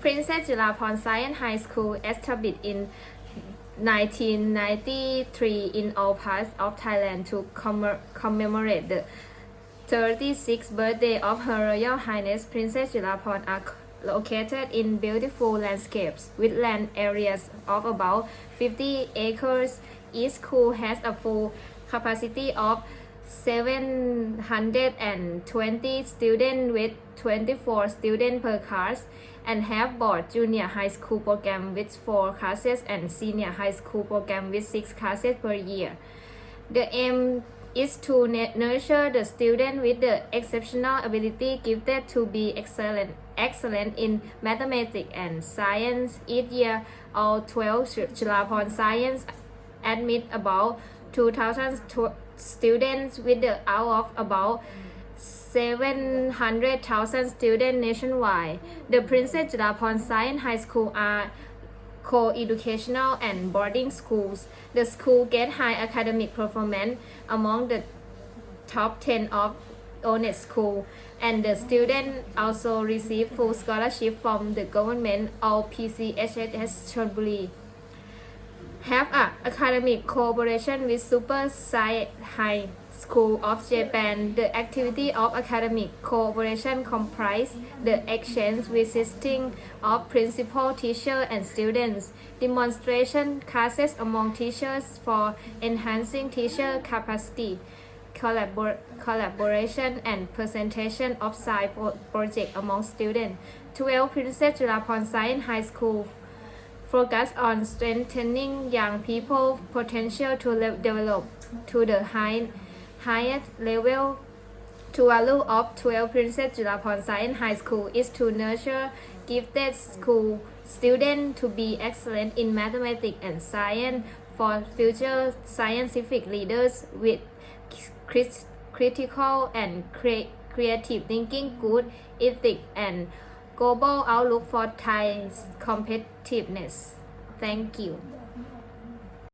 Princess Julaporn Science High School established in 1993 in all parts of Thailand to commem- commemorate the 36th birthday of Her Royal Highness Princess Julaporn are located in beautiful landscapes with land areas of about 50 acres. Each school has a full capacity of 720 students with 24 students per class and have both junior high school program with 4 classes and senior high school program with 6 classes per year. The aim is to nurture the student with the exceptional ability gifted to be excellent excellent in mathematics and science. Each year, all 12 J- Science admit about 2,000 students with the out of about 700,000 students nationwide. The Princess Jalapon Science High School are co-educational and boarding schools. The school get high academic performance among the top 10 of honest school and the student also receive full scholarship from the government or PCHS Chonburi have a academic cooperation with Super Science High School of Japan. The activity of academic cooperation comprise the exchange visiting of principal, teacher, and students, demonstration classes among teachers for enhancing teacher capacity, collabor- collaboration and presentation of side pro- project among students. 12 Princess Julapon Science High School focus on strengthening young people potential to develop to the high, highest level to value of 12 Princess Julapon Science High School is to nurture gifted school students to be excellent in mathematics and science for future scientific leaders with crit- critical and cre- creative thinking, good ethics, and global outlook for Thai's competitiveness. Thank you.